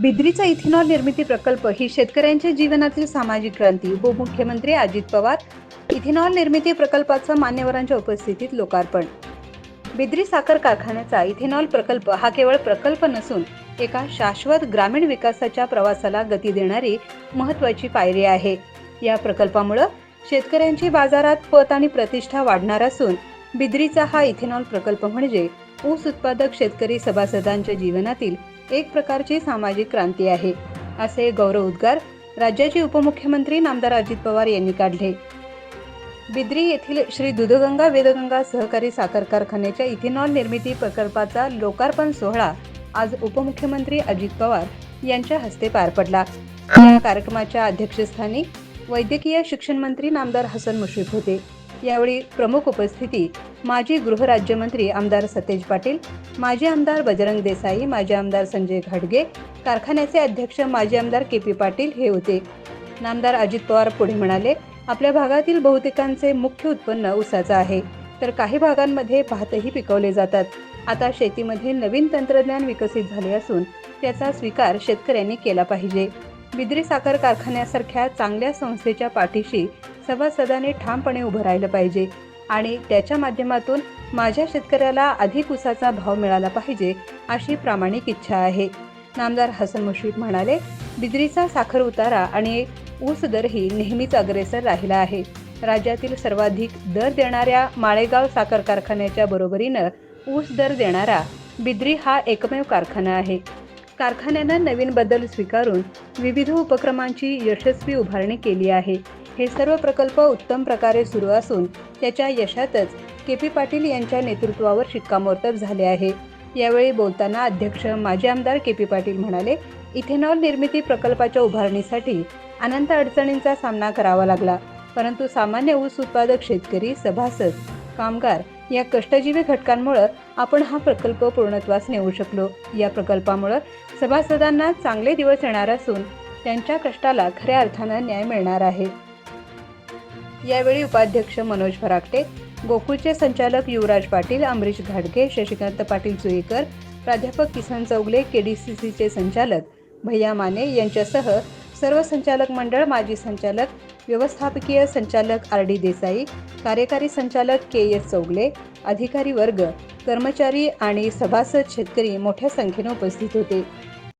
बिद्रीचा ethanol निर्मिती प्रकल्प ही शेतकऱ्यांच्या जीवनातील सामाजिक क्रांती. उपमुख्यमंत्री अजित पवार इथेनॉल निर्मिती प्रकल्पाचं मान्यवरांच्या उपस्थितीत लोकार्पण. बिद्री साखर कारखान्याचा इथेनॉल प्रकल्प हा केवळ प्रकल्प नसून एका शाश्वत ग्रामीण विकासाच्या प्रवासाला गती देणारी महत्वाची पायरी आहे. या प्रकल्पामुळं शेतकऱ्यांची बाजारात पत आणि प्रतिष्ठा वाढणार असून बिद्रीचा हा इथेनॉल प्रकल्प म्हणजे ऊस उत्पादक शेतकरी सभासदांच्या जीवनातील एक प्रकारची सामाजिक क्रांती आहे असे गौरव उद्गार राज्याचे उपमुख्यमंत्री नामदार अजित पवार यांनी काढले. बिद्री येथील श्री दुधगंगा वेदगंगा सहकारी साखर कारखान्याच्या इथेनॉल निर्मिती प्रकल्पाचा लोकार्पण सोहळा आज उपमुख्यमंत्री अजित पवार यांच्या हस्ते पार पडला. या कार्यक्रमाच्या अध्यक्षस्थानी वैद्यकीय शिक्षण मंत्री नामदार हसन मुश्रीफ होते. यावेळी प्रमुख उपस्थिती माजी गृहराज्यमंत्री आमदार सतेज पाटील माजी आमदार बजरंग देसाई माजी आमदार संजय घाटगे कारखान्याचे अध्यक्ष माजी आमदार के पी पाटील हे होते. नामदार अजित पवार पुढे म्हणाले आपल्या भागातील बहुतेकांचे मुख्य उत्पन्न ऊसाचं आहे. तर काही भागांमध्ये भातही पिकवले जातात. आता शेतीमध्ये नवीन तंत्रज्ञान विकसित झाले असून त्याचा स्वीकार शेतकऱ्यांनी केला पाहिजे. बिद्री साखर कारखान्यासारख्या चांगल्या संस्थेच्या पाठीशी सभासदांनी ठामपणे उभं राहिलं पाहिजे आणि त्याच्या माध्यमातून माझ्या शेतकऱ्याला अधिक उसाचा भाव मिळाला पाहिजे अशी प्रामाणिक इच्छा आहे. नामदार हसन मुश्रीफ म्हणाले बिद्रीचा साखर उतारा आणि ऊस दरही नेहमीच अग्रेसर राहिला आहे. राज्यातील सर्वाधिक दर देणाऱ्या माळेगाव साखर कारखान्याच्या बरोबरीनं ऊस दर देणारा बिद्री हा एकमेव कारखाना आहे. कारखान्यानं नवीन बदल स्वीकारून विविध उपक्रमांची यशस्वी उभारणी केली आहे. हे सर्व प्रकल्प उत्तम प्रकारे सुरू असून त्याच्या यशातच के पी पाटील यांच्या नेतृत्वावर शिक्कामोर्तब झाले आहे. यावेळी बोलताना अध्यक्ष माजी आमदार के पी पाटील म्हणाले इथेनॉल निर्मिती प्रकल्पाच्या उभारणीसाठी अनंत अडचणींचा सामना करावा लागला परंतु सामान्य ऊस उत्पादक शेतकरी सभासद कामगार या कष्टजीवी घटकांमुळं आपण हा प्रकल्प पूर्णत्वास नेऊ शकलो. या प्रकल्पामुळं सभासदांना चांगले दिवस येणार असून त्यांच्या कष्टाला खऱ्या अर्थानं न्याय मिळणार आहे. यावेळी उपाध्यक्ष मनोज फराकटे गोकुळचे संचालक युवराज पाटील अमरीश घाडगे शशिकांत पाटील जुईकर प्राध्यापक किसन चौगले केडीसीसीचे संचालक भैया माने यांच्यासह सर्व संचालक मंडळ माजी संचालक व्यवस्थापकीय संचालक आर डी देसाई कार्यकारी संचालक के एस चौगले अधिकारी वर्ग कर्मचारी आणि सभासद शेतकरी मोठ्या संख्येने उपस्थित होते.